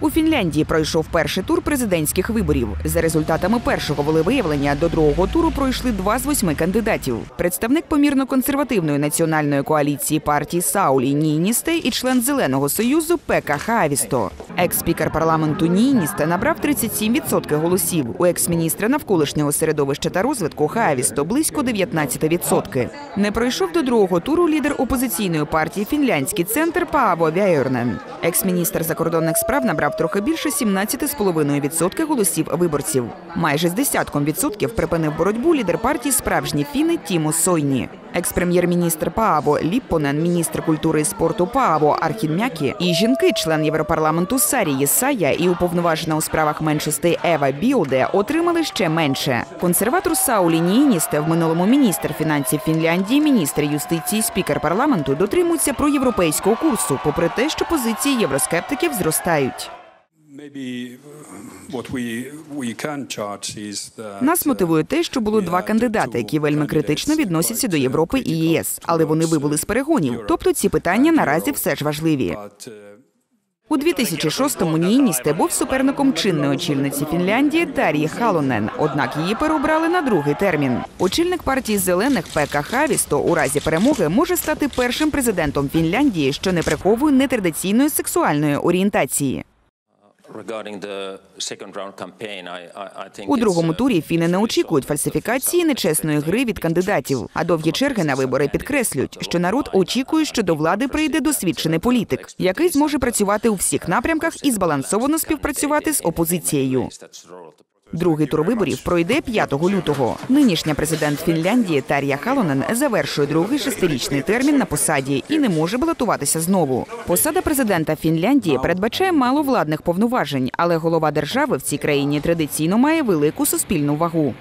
У Фінляндії пройшов перший тур президентських виборів. За результатами першого волевиявлення до другого туру пройшли два з восьми кандидатів. Представник помірно-консервативної національної коаліції партії Саулі Ніністе і член Зеленого союзу Пека Хавісто. Екс-спікер парламенту Ніністе набрав 37% голосів. У екс-міністра навколишнього середовища та розвитку Хавісто близько 19%. Не пройшов до другого туру лідер опозиційної партії Фінляндський центр Пааво Вяйорнен. Екс-міністр закордонних справ набрав трохи більше 17,5% голосів виборців. Майже з десятком відсотків припинив боротьбу лідер партії справжні фіни Тімо Сойні. Екс-прем'єр-міністр Пааво Ліппонен, міністр культури і спорту Пааво Архін Мякі і жінки, член Європарламенту Сарі Єсая і уповноважена у справах меншостей Ева Біоде отримали ще менше. Консерватор Саулі Ніїністе, в минулому міністр фінансів Фінляндії, міністр юстиції, спікер парламенту дотримуються проєвропейського курсу, попри те, що позиції євроскептиків зростають. Uh, Нас uh, мотивує те, що було два кандидати, які вельми критично відносяться до uh, Європи і ЄС, але вони вибули з перегонів. Тобто ці питання наразі все ж важливі. У 2006-му Ніїністе був суперником чинної очільниці Фінляндії Тарії Халонен, однак її переобрали на другий термін. Очільник партії зелених Пека Хавісто у разі перемоги може стати першим президентом Фінляндії, що не приховує нетрадиційної сексуальної орієнтації. У другому uh, турі фіни не очікують фальсифікації нечесної гри від кандидатів. А довгі черги на вибори підкреслюють, що народ очікує, що до влади прийде досвідчений політик, який зможе працювати у всіх напрямках і збалансовано співпрацювати з опозицією. Другий тур виборів пройде 5 лютого. Нинішня президент Фінляндії Тар'я Халонен завершує другий шестирічний термін на посаді і не може балотуватися знову. Посада президента Фінляндії передбачає мало владних повноважень, але голова держави в цій країні традиційно має велику суспільну вагу.